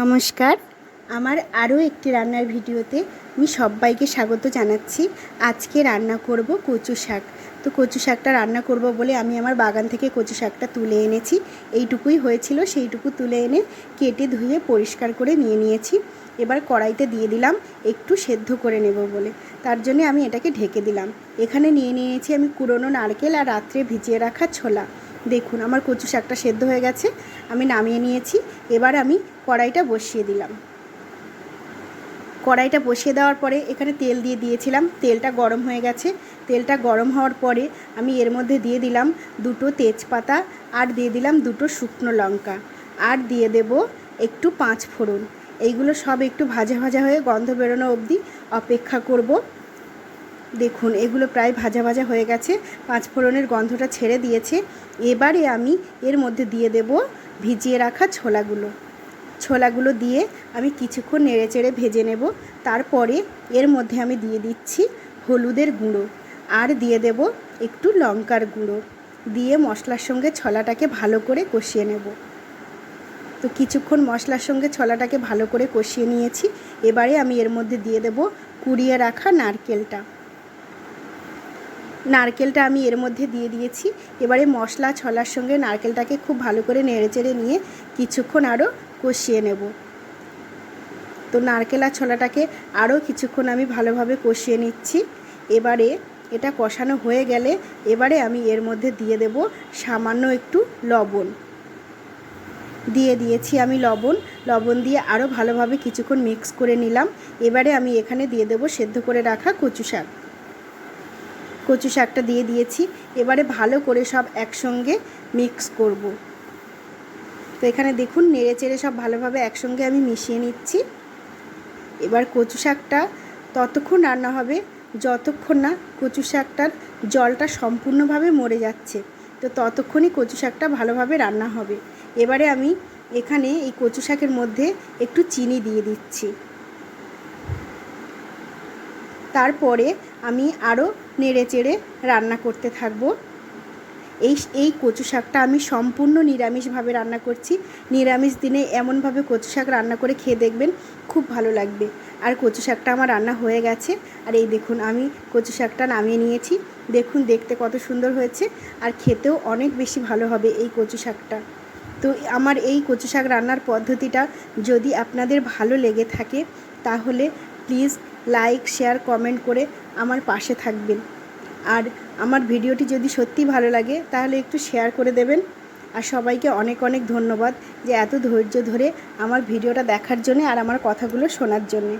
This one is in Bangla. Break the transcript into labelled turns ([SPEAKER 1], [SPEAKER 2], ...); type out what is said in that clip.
[SPEAKER 1] নমস্কার। আমার আরও একটি রান্নার ভিডিওতে আমি সবাইকে স্বাগত জানাচ্ছি। আজকে রান্না করব কচু শাক। তো কচু শাকটা রান্না করব বলে আমি আমার বাগান থেকে কচু শাকটা তুলে এনেছি। এইটুকুই হয়েছিল, সেইটুকু তুলে এনে কেটে ধুয়ে পরিষ্কার করে নিয়ে নিয়েছি। এবার কড়াইতে দিয়ে দিলাম একটু সেদ্ধ করে নেব বলে। তার জন্য আমি এটাকে ঢেকে দিলাম। এখানে নিয়ে নিয়েছি আমি কুড়োনো নারকেল আর রাত্রে ভিজিয়ে রাখা ছোলা। দেখুন, আমার কচু শাকটা সেদ্ধ হয়ে গেছে, আমি নামিয়ে নিয়েছি। এবার আমি কড়াইটা বসিয়ে দিলাম। কড়াইটা বসিয়ে দেওয়ার পরে এখানে তেল দিয়ে দিয়েছিলাম। তেলটা গরম হয়ে গেছে। তেলটা গরম হওয়ার পরে আমি এর মধ্যে দিয়ে দিলাম দুটো তেজপাতা আর দিয়ে দিলাম দুটো শুকনো লঙ্কা। আর দিয়ে দেব একটু পাঁচ ফোড়ন। এইগুলো সব একটু ভাজা ভাজা হয়ে গন্ধ বেরোনো অবধি অপেক্ষা করব। দেখুন, এগুলো প্রায় ভাজা ভাজা হয়ে গেছে। পাঁচ ফোড়নের গন্ধটা ছেড়ে দিয়েছে। এবারে আমি এর মধ্যে দিয়ে দেব ভিজিয়ে রাখা ছোলাগুলো। ছোলাগুলো দিয়ে আমি কিছুক্ষণ নেড়ে চেড়ে ভেজে নেব। তারপরে এর মধ্যে আমি দিয়ে দিচ্ছি হলুদের গুঁড়ো আর দিয়ে দেব একটু লঙ্কার গুঁড়ো। দিয়ে মশলার সঙ্গে ছোলাটাকে ভালো করে কষিয়ে নেব। তো কিছুক্ষণ মশলার সঙ্গে ছোলাটাকে ভালো করে কষিয়ে নিয়েছি। এবারে আমি এর মধ্যে দিয়ে দেব কুড়িয়ে রাখা নারকেলটা। নারকেলটা আমি এর মধ্যে দিয়ে দিয়েছি। এবারে মশলা ছলার সঙ্গে নারকেলটাকে খুব ভালো করে নেড়েচেড়ে নিয়ে কিছুক্ষণ আরও কষিয়ে নেব। তো নারকেল আর ছোলাটাকে আরও কিছুক্ষণ আমি ভালোভাবে কষিয়ে নিচ্ছি। এবারে এটা কষানো হয়ে গেলে এবারে আমি এর মধ্যে দিয়ে দেব সামান্য একটু লবণ। দিয়ে দিয়েছি আমি লবণ। লবণ দিয়ে আরও ভালোভাবে কিছুক্ষণ মিক্স করে নিলাম। এবারে আমি এখানে দিয়ে দেব সেদ্ধ করে রাখা কচু শাক। কচু শাকটা দিয়ে দিয়েছি। এবারে ভালো করে সব একসঙ্গে মিক্স করব। তো এখানে দেখুন, নেড়ে চেড়ে সব ভালোভাবে একসঙ্গে আমি মিশিয়ে নিচ্ছি। এবার কচু শাকটা ততক্ষণ রান্না হবে, যতক্ষণ না কচু শাকটার জলটা সম্পূর্ণভাবে মরে যাচ্ছে, তো ততক্ষণই কচু শাকটা ভালোভাবে রান্না হবে। এবারে আমি এখানে এই কচু শাকের মধ্যে একটু চিনি দিয়ে দিচ্ছি। তারপরে আমি আরও নেড়ে চেড়ে রান্না করতে থাকব। এই এই কচু শাকটা আমি সম্পূর্ণ নিরামিষভাবে রান্না করছি। নিরামিষ দিনে এমনভাবে কচু শাক রান্না করে খেয়ে দেখবেন খুব ভালো লাগবে। আর কচু শাকটা আমার রান্না হয়ে গেছে। আর এই দেখুন, আমি কচু শাকটা নামিয়ে নিয়েছি। দেখুন, দেখতে কত সুন্দর হয়েছে। আর খেতেও অনেক বেশি ভালো হবে এই কচু শাকটা। তো আমার এই কচু শাক রান্নার পদ্ধতিটা যদি আপনাদের ভালো লেগে থাকে, তাহলে প্লিজ লাইক শেয়ার কমেন্ট করে আমার পাশে থাকবেন। আর আমার ভিডিওটি যদি সত্যি ভালো লাগে, তাহলে একটু শেয়ার করে দেবেন। আর সবাইকে অনেক অনেক ধন্যবাদ যে এত ধৈর্য ধরে আমার ভিডিওটা দেখার জন্যে আর আমার কথাগুলো শোনার জন্যে।